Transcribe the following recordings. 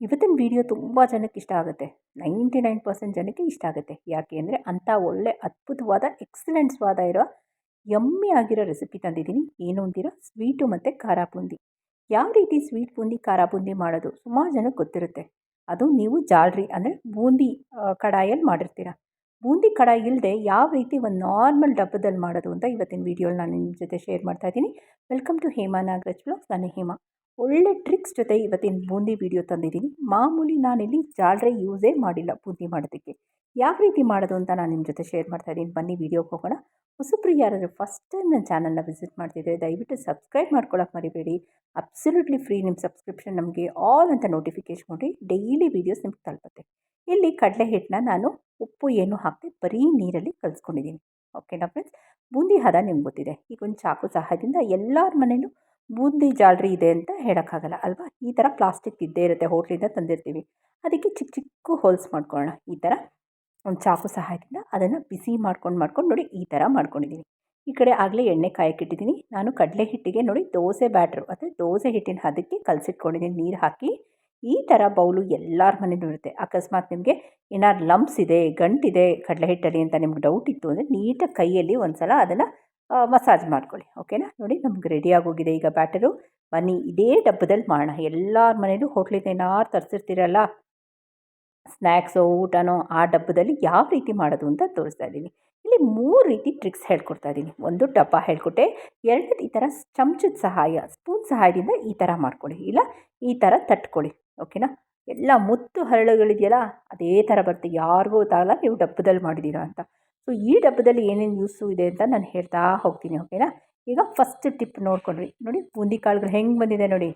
ಇವತ್ತಿನ ವಿಡಿಯೋ ತುಂಬ ಜನಕ್ಕೆ ಇಷ್ಟ ಆಗುತ್ತೆ. ನೈಂಟಿ ನೈನ್ ಪರ್ಸೆಂಟ್ ಜನಕ್ಕೆ ಇಷ್ಟ ಆಗುತ್ತೆ. ಯಾಕೆ ಅಂದರೆ ಅಂಥ ಒಳ್ಳೆ ಅದ್ಭುತವಾದ ಎಕ್ಸಲೆಂಟ್ ಸ್ವಾದ ಇರೋ ಯಮ್ಮಿ ಆಗಿರೋ ರೆಸಿಪಿ ತಂದಿದ್ದೀನಿ. ಏನು ಅಂತೀರ? ಸ್ವೀಟು ಮತ್ತು ಖಾರ ಬೂಂದಿ. ಯಾವ ರೀತಿ ಸ್ವೀಟ್ ಬೂಂದಿ, ಖಾರ ಬೂಂದಿ ಮಾಡೋದು? ಸುಮಾರು ಜನಕ್ಕೆ ಗೊತ್ತಿರುತ್ತೆ. ಅದು ನೀವು ಜಾಲ್ರಿ ಅಂದರೆ ಬೂಂದಿ ಕಡಾಯಲ್ಲಿ ಮಾಡಿರ್ತೀರ. ಬೂಂದಿ ಕಡಾಯಿ ಇಲ್ಲದೆ ಯಾವ ರೀತಿ ಒಂದು ನಾರ್ಮಲ್ ಡಬ್ಬದಲ್ಲಿ ಮಾಡೋದು ಅಂತ ಇವತ್ತಿನ ವೀಡಿಯೋಲಿ ನಾನು ನಿಮ್ಮ ಜೊತೆ ಶೇರ್ ಮಾಡ್ತಾ ಇದ್ದೀನಿ. Welcome to Hema Nagaraj blogs ನಾನು ಹೇಮಾ. ಒಳ್ಳೆ ಟ್ರಿಕ್ಸ್ ಜೊತೆ ಇವತ್ತಿನ ಬೂಂದಿ ವಿಡಿಯೋ ತಂದಿದ್ದೀನಿ. ಮಾಮೂಲಿ ನಾನಿಲ್ಲಿ ಜಾಲ್ರೆ ಯೂಸೇ ಮಾಡಿಲ್ಲ ಬೂಂದಿ ಮಾಡೋದಕ್ಕೆ. ಯಾವ ರೀತಿ ಮಾಡೋದು ಅಂತ ನಾನು ನಿಮ್ಮ ಜೊತೆ ಶೇರ್ ಮಾಡ್ತಾ ಇದ್ದೀನಿ. ಬನ್ನಿ ವೀಡಿಯೋಗೆ ಹೋಗೋಣ. ಹೊಸಬ್ರು ಯಾರಾದರೂ ಫಸ್ಟ್ ಟೈಮ್ ನನ್ನ ಚಾನಲ್ನ ವಿಸಿಟ್ ಮಾಡ್ತಿದ್ರೆ ದಯವಿಟ್ಟು ಸಬ್ಸ್ಕ್ರೈಬ್ ಮಾಡ್ಕೊಳ್ಳೋಕೆ ಮರಿಬೇಡಿ. ಅಬ್ಸಲ್ಯೂಟ್ಲಿ ಫ್ರೀ ನಿಮ್ಮ ಸಬ್ಸ್ಕ್ರಿಪ್ಷನ್ ನಮಗೆ ಆಲ್ ಅಂತ ನೋಟಿಫಿಕೇಶನ್ ಕೊಡಿ ಡೈಲಿ ವೀಡಿಯೋಸ್ ನಿಮ್ಗೆ ತಲುಪುತ್ತೆ. ಇಲ್ಲಿ ಕಡಲೆ ಹಿಟ್ಟನ್ನ ನಾನು ಉಪ್ಪು, ಏನು ಹಾಕಿ ಬರೀ ನೀರಲ್ಲಿ ಕಲಿಸ್ಕೊಂಡಿದ್ದೀನಿ. ಓಕೆನಾ ಫ್ರೆಂಡ್ಸ್ ಬೂಂದಿ ಹದ ನಿಮ್ಗೆ ಗೊತ್ತಿದೆ. ಈಗ ಒಂದು ಚಾಕು ಸಹಾಯದಿಂದ ಎಲ್ಲರ ಮನೇಲೂ ಬೂಂದಿ ಜಾಲರಿ ಇದೆ ಅಂತ ಹೇಳೋಕ್ಕಾಗಲ್ಲ, ಅಲ್ವಾ? ಈ ಥರ ಪ್ಲಾಸ್ಟಿಕ್ ಇದ್ದೇ ಇರುತ್ತೆ, ಹೋಟ್ಲಿಂದ ತಂದಿರ್ತೀವಿ. ಅದಕ್ಕೆ ಚಿಕ್ಕ ಚಿಕ್ಕ ಹೋಲ್ಸ್ ಮಾಡ್ಕೊಳ್ಳೋಣ. ಈ ಥರ ಒಂದು ಚಾಕು ಸಹಾಯದಿಂದ ಅದನ್ನು ಬಿಸಿ ಮಾಡ್ಕೊಂಡು ಮಾಡ್ಕೊಂಡು ನೋಡಿ ಈ ಥರ ಮಾಡ್ಕೊಂಡಿದ್ದೀನಿ ಈ ಕಡೆ ಆಗಲೇ ಎಣ್ಣೆ ಕಾಯಕ್ಕಿಟ್ಟಿದ್ದೀನಿ ನಾನು ಕಡಲೆ ಹಿಟ್ಟಿಗೆ ನೋಡಿ ದೋಸೆ ಬ್ಯಾಟ್ರು, ಅಂದರೆ ದೋಸೆ ಹಿಟ್ಟಿನ ಹದಕ್ಕೆ ಕಲಸಿಟ್ಕೊಂಡಿದ್ದೀನಿ ನೀರು ಹಾಕಿ. ಈ ಥರ ಬೌಲು ಎಲ್ಲರ ಮನೇಲೂ ಇರುತ್ತೆ ಅಕಸ್ಮಾತ್ ನಿಮಗೆ ಏನಾದ್ರು ಲಂಪ್ಸ್ ಇದೆ, ಗಂಟಿದೆ ಕಡಲೆ ಹಿಟ್ಟಲ್ಲಿ ಅಂತ ನಿಮ್ಗೆ ಡೌಟ್ ಇತ್ತು ಅಂದರೆ ನೀಟಾಗಿ ಕೈಯಲ್ಲಿ ಒಂದು ಸಲ ಅದನ್ನು ಮಸಾಜ್ ಮಾಡ್ಕೊಳ್ಳಿ, ಓಕೆನಾ? ನೋಡಿ, ನಮ್ಗೆ ರೆಡಿ ಆಗೋಗಿದೆ ಈಗ ಬ್ಯಾಟರು ಬನ್ನಿ, ಇದೇ ಡಬ್ಬದಲ್ಲಿ ಮಾಡೋಣ. ಎಲ್ಲರ ಮನೇಲೂ ಹೋಟ್ಲಿಂದ ಏನಾರು ತರಿಸಿರ್ತೀರಲ್ಲ? ಸ್ನ್ಯಾಕ್ಸೋ ಊಟನೋ, ಆ ಡಬ್ಬದಲ್ಲಿ ಯಾವ ರೀತಿ ಮಾಡೋದು ಅಂತ ತೋರಿಸ್ತಾ ಇದ್ದೀನಿ. ಇಲ್ಲಿ ಮೂರು ರೀತಿ ಟ್ರಿಕ್ಸ್ ಹೇಳ್ಕೊಡ್ತಾ ಇದ್ದೀನಿ. ಒಂದು ಡಬ್ಬ ಹೇಳ್ಕೊಟ್ಟೆ, ಎರಡನೇದು ಈ ಥರ ಚಮಚದ ಸಹಾಯ ಸ್ಪೂನ್ ಸಹಾಯದಿಂದ ಈ ಥರ ಮಾಡ್ಕೊಳ್ಳಿ. ಇಲ್ಲ, ಈ ಥರ ತಟ್ಕೊಳ್ಳಿ, ಓಕೆನಾ? ಎಲ್ಲ ಮುತ್ತು ಹರಳುಗಳಿದೆಯಲ್ಲ, ಅದೇ ಥರ ಬರುತ್ತೆ. ಯಾರಿಗೂ ಗೊತ್ತಾಗಲ್ಲ, ನೀವು ಡಬ್ಬದಲ್ಲಿ ಮಾಡಿದ್ದೀರಾ ಅಂತ. ಸೊ ಈ ಡಬ್ಬದಲ್ಲಿ ಏನೇನು ಯೂಸು ಇದೆ ಅಂತ ನಾನು ಹೇಳ್ತಾ ಹೋಗ್ತೀನಿ ಓಕೆನಾ ಈಗ ಫಸ್ಟ್ ಟಿಪ್ ನೋಡ್ಕೊಂಡ್ರಿ ನೋಡಿ, ಬೂಂದಿ ಕಾಳುಗಳು ಹೆಂಗೆ ಬಂದಿದೆ ನೋಡಿ.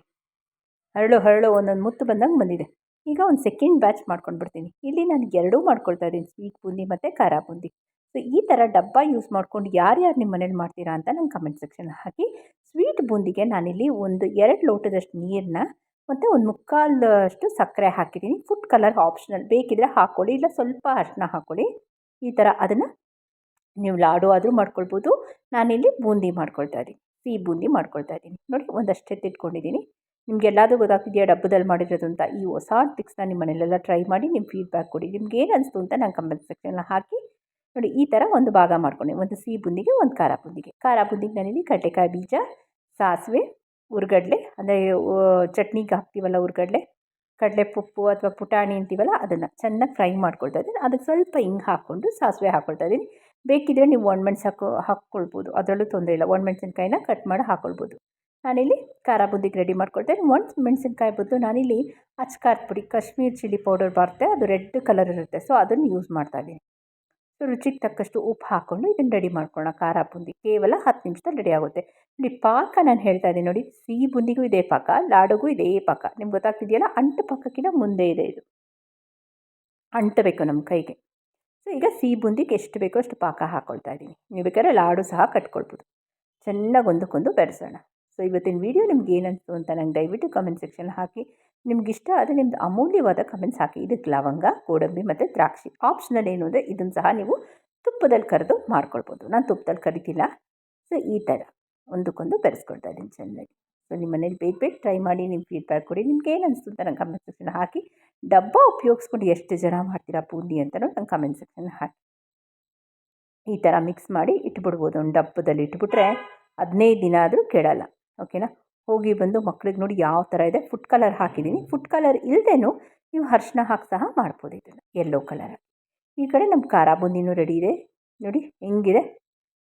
ಹರಳು ಹರಳು ಒಂದೊಂದು ಮುತ್ತು ಬಂದಂಗೆ ಬಂದಿದೆ. ಈಗ ಒಂದು ಸೆಕೆಂಡ್ ಬ್ಯಾಚ್ ಮಾಡ್ಕೊಂಡು ಬಿಡ್ತೀನಿ ಇಲ್ಲಿ ನಾನು ಎರಡೂ ಮಾಡ್ಕೊಳ್ತಾ ಇದ್ದೀನಿ. ಸ್ವೀಟ್ ಬೂಂದಿ ಮತ್ತು ಖಾರ ಬೂಂದಿ. ಸೊ ಈ ಥರ ಡಬ್ಬ ಯೂಸ್ ಮಾಡ್ಕೊಂಡು ಯಾರ್ಯಾರು ನಿಮ್ಮ ಮನೇಲಿ ಮಾಡ್ತೀರಾ ಅಂತ ನಂಗೆ ಕಮೆಂಟ್ ಸೆಕ್ಷನ್ ಹಾಕಿ. ಸ್ವೀಟ್ ಬೂಂದಿಗೆ ನಾನಿಲ್ಲಿ ಒಂದು ಎರಡು ಲೋಟದಷ್ಟು ನೀರನ್ನ ಮತ್ತು ಒಂದು ಮುಕ್ಕಾಲಷ್ಟು ಸಕ್ಕರೆ ಹಾಕಿದ್ದೀನಿ. ಫುಡ್ ಕಲರ್ ಆಪ್ಷನಲ್ ಬೇಕಿದ್ರೆ ಹಾಕ್ಕೊಳ್ಳಿ ಇಲ್ಲ ಸ್ವಲ್ಪ ಅರಿಶಿನ ಹಾಕ್ಕೊಳ್ಳಿ ಈ ಥರ ಅದನ್ನು ನೀವು ಲಾಡು ಆದರೂ ಮಾಡ್ಕೊಳ್ಬೋದು. ನಾನಿಲ್ಲಿ ಬೂಂದಿ ಮಾಡ್ಕೊಳ್ತಾ ಇದ್ದೀನಿ. ಸಿಹಿ ಬೂಂದಿ ಮಾಡ್ಕೊಳ್ತಾ ಇದ್ದೀನಿ. ನೋಡಿ, ಒಂದಷ್ಟು ಎತ್ತಿಟ್ಕೊಂಡಿದ್ದೀನಿ ನಿಮಗೆಲ್ಲಾದರೂ ಗೊತ್ತಾಗ್ತಿದೆಯಾ ಡಬ್ಬದಲ್ಲಿ ಮಾಡಿರೋದು ಅಂತ? ಈ ಹೊಸ ಟಿಕ್ಸ್ನ ನಿಮ್ಮ ಮನೆಯಲ್ಲೆಲ್ಲ ಟ್ರೈ ಮಾಡಿ, ನಿಮ್ಮ ಫೀಡ್ಬ್ಯಾಕ್ ಕೊಡಿ. ನಿಮ್ಗೆ ಏನು ಅನಿಸ್ತು ಅಂತ ನಾನು ಕಮೆಂಟ್ ಸೆಕ್ಷನ್ನ ಹಾಕಿ, ನೋಡಿ, ಈ ಥರ ಒಂದು ಭಾಗ ಮಾಡ್ಕೊಂಡು. ಒಂದು ಸಿಹಿ ಬುಂದಿಗೆ, ಒಂದು ಖಾರ ಬುಂದಿಗೆ. ಖಾರ ಬುಂದಿಗೆ ನಾನಿಲ್ಲಿ ಕಡಲೆಕಾಯಿ ಬೀಜ, ಸಾಸಿವೆ, ಉರ್ಗಡ್ಲೆ, ಅಂದರೆ ಚಟ್ನಿಗೆ ಹಾಕ್ತೀವಲ್ಲ ಉರ್ಗಡ್ಲೆ? ಕಡಲೆ ಪುಪ್ಪು ಅಥವಾ ಪುಟಾಣಿ ಅಂತೀವಲ್ಲ, ಅದನ್ನು ಚೆನ್ನಾಗಿ ಫ್ರೈ ಮಾಡ್ಕೊಳ್ತಾ ಇದ್ದೀನಿ. ಅದಕ್ಕೆ ಸ್ವಲ್ಪ ಹಿಂಗೆ ಹಾಕ್ಕೊಂಡು ಸಾಸಿವೆ ಹಾಕ್ಕೊಳ್ತಾ ಇದ್ದೀನಿ. ಬೇಕಿದ್ರೆ ನೀವು ಒಣಮೆಣ್ಸು ಹಾಕೋ, ಹಾಕ್ಕೊಳ್ಬೋದು. ಅದರಲ್ಲೂ ತೊಂದರೆ ಇಲ್ಲ. ಒಣಮೆಣ್ಸಿನ್ಕಾಯಿನ ಕಟ್ ಮಾಡಿ ಹಾಕ್ಕೊಳ್ಬೋದು ನಾನಿಲ್ಲಿ ಖಾರ ಬುದ್ದಿಗೆ ರೆಡಿ ಮಾಡ್ಕೊಳ್ತೇನೆ ಒಣ ಮೆಣಸಿನ್ಕಾಯಿ ಬದಲು ನಾನಿಲ್ಲಿ ಅಚ್ಕಾರದ ಪುಡಿ, ಕಾಶ್ಮೀರ್ ಚಿಲ್ಲಿ ಪೌಡರ್ ಬರುತ್ತೆ. ಅದು ರೆಡ್ ಕಲರ್ ಇರುತ್ತೆ. ಸೊ ಅದನ್ನು ಯೂಸ್ ಮಾಡ್ತಾ ಇದ್ದೀನಿ. ರುಚಿಗೆ ತಕ್ಕಷ್ಟು ಉಪ್ಪು ಹಾಕ್ಕೊಂಡು ಇದನ್ನು ರೆಡಿ ಮಾಡ್ಕೊಳ್ಳೋಣ. ಖಾರ ಬುಂದಿ ಕೇವಲ ಹತ್ತು ನಿಮಿಷದಲ್ಲಿ ರೆಡಿ ಆಗುತ್ತೆ. ನೋಡಿ, ಪಾಕ ನಾನು ಹೇಳ್ತಾ ಇದ್ದೀನಿ ನೋಡಿ. ಸಿಹಿ ಬುಂದಿಗೂ ಇದೇ ಪಾಕ, ಲಾಡುಗೂ ಇದೇ ಪಾಕ. ನಿಮ್ಗೆ ಗೊತ್ತಾಗ್ತಿದೆಯಲ್ಲ? ಅಂಟು ಪಕ್ಕಕ್ಕಿಂತ ಮುಂದೆ ಇದೆ ಇದು. ಅಂಟಬೇಕು ನಮ್ಮ ಕೈಗೆ. ಸೊ, ಈಗ ಸಿಹಿ ಬುಂದಿಗೆ ಎಷ್ಟು ಬೇಕೋ ಅಷ್ಟು ಪಾಕ ಹಾಕ್ಕೊಳ್ತಾ ಇದ್ದೀನಿ. ನೀವು ಬೇಕಾದ್ರೆ ಲಾಡು ಸಹ ಕಟ್ಕೊಳ್ಬೋದು. ಚೆನ್ನಾಗಿ ಒಂದಕ್ಕೊಂದು ಬೆರೆಸೋಣ. ಸೊ, ಇವತ್ತಿನ ವೀಡಿಯೋ ನಿಮ್ಗೆ ಏನಂತು ಅಂತ ನಂಗೆ ದಯವಿಟ್ಟು ಕಮೆಂಟ್ ಸೆಕ್ಷನ್ ಹಾಕಿ. ನಿಮ್ಗೆ ಇಷ್ಟ ಆದರೆ ನಿಮ್ಮದು ಅಮೂಲ್ಯವಾದ ಕಮೆಂಟ್ಸ್ ಹಾಕಿ. ಇದಕ್ಕೆ ಲವಂಗ, ಗೋಡಂಬಿ ಮತ್ತು ದ್ರಾಕ್ಷಿ. ಆಪ್ಷನಲ್ ಏನು ಅಂದರೆ ಇದನ್ನು ಸಹ ನೀವು ತುಪ್ಪದಲ್ಲಿ ಕರೆದು ಮಾಡ್ಕೊಳ್ಬೋದು. ನಾನು ತುಪ್ಪದಲ್ಲಿ ಕರಿತಿಲ್ಲ. ಸೊ ಈ ಥರ ಒಂದಕ್ಕೊಂದು ಬೆರೆಸ್ಕೊಳ್ತಾ ಇದ್ದೀನಿ ಚೆನ್ನಾಗಿ ಸೊ ನಿಮ್ಮ ಮನೇಲಿ ಬೇಗ ಬೇಗ ಟ್ರೈ ಮಾಡಿ ನಿಮ್ಮ ಫೀಡ್ಬ್ಯಾಕ್ ಕೊಡಿ. ನಿಮ್ಗೆ ಏನು ಅನಿಸ್ತು ಅಂತ ನಂಗೆ ಕಮೆಂಟ್ ಸೆಕ್ಷನ್ ಹಾಕಿ. ಡಬ್ಬ ಉಪಯೋಗಿಸ್ಕೊಂಡು ಎಷ್ಟು ಜನ ಮಾಡ್ತೀರಾ ಬೂಂದಿ ಅಂತಲೂ ನಂಗೆ ಕಮೆಂಟ್ ಸೆಕ್ಷನ್ ಹಾಕಿ. ಈ ಥರ ಮಿಕ್ಸ್ ಮಾಡಿ ಇಟ್ಬಿಡ್ಬೋದು. ಒಂದು ಡಬ್ಬದಲ್ಲಿ ಇಟ್ಬಿಟ್ರೆ ಹದಿನೈದು ದಿನ ಆದರೂ ಕೆಡಲ್ಲ. ಓಕೆನಾ ಹೋಗಿ ಬಂದು ಮಕ್ಳಿಗೆ ನೋಡಿ ಯಾವ ಥರ ಇದೆ. ಫುಡ್ ಕಲರ್ ಹಾಕಿದ್ದೀನಿ ಫುಡ್ ಕಲರ್ ಇಲ್ಲದೇನು ನೀವು ಅರ್ಶಿನ ಹಾಕಿ ಸಹ ಮಾಡ್ಬೋದು ಇದನ್ನು ಯೆಲ್ಲೋ ಕಲರ್ ಈ ಕಡೆ ನಮ್ಮ ಖಾರ ಬೂಂದಿನೂ ರೆಡಿ ಇದೆ. ನೋಡಿ ಹೆಂಗಿದೆ.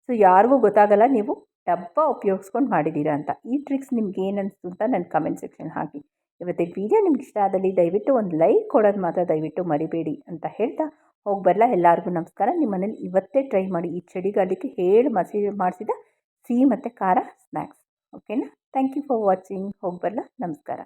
ಸೊ ಯಾರಿಗೂ ಗೊತ್ತಾಗಲ್ಲ ನೀವು ಡಬ್ಬ ಉಪಯೋಗಿಸ್ಕೊಂಡು ಮಾಡಿದ್ದೀರಾ ಅಂತ. ಈ ಟ್ರಿಕ್ಸ್ ನಿಮ್ಗೆ ಏನು ಅನಿಸ್ತು ಅಂತ ನನ್ನ ಕಮೆಂಟ್ ಸೆಕ್ಷನ್ ಹಾಕಿ. ಇವತ್ತಿನ ವಿಡಿಯೋ ನಿಮ್ಗೆ ಇಷ್ಟ ಆದಲ್ಲಿ ದಯವಿಟ್ಟು ಒಂದು ಲೈಕ್ ಕೊಡೋದು ಮಾತ್ರ ದಯವಿಟ್ಟು ಮರಿಬೇಡಿ ಅಂತ ಹೇಳ್ತಾ ಹೋಗಿ ಬರಲ್ಲ ಎಲ್ಲರಿಗೂ ನಮಸ್ಕಾರ. ನಿಮ್ಮ ಮನೇಲಿ ಇವತ್ತೇ ಟ್ರೈ ಮಾಡಿ ಈ ಚಳಿಗಾಲಕ್ಕೆ ಹೇಳಿ ಮಸಿ ಮಾಡಿಸಿದ ಸಿಹಿ ಮತ್ತು ಖಾರ ಸ್ನ್ಯಾಕ್ಸ್ ಓಕೆನಾ? ಥ್ಯಾಂಕ್ ಯು ಫಾರ್ ವಾಚಿಂಗ್ ಹೋಗಿ ನಮಸ್ಕಾರ.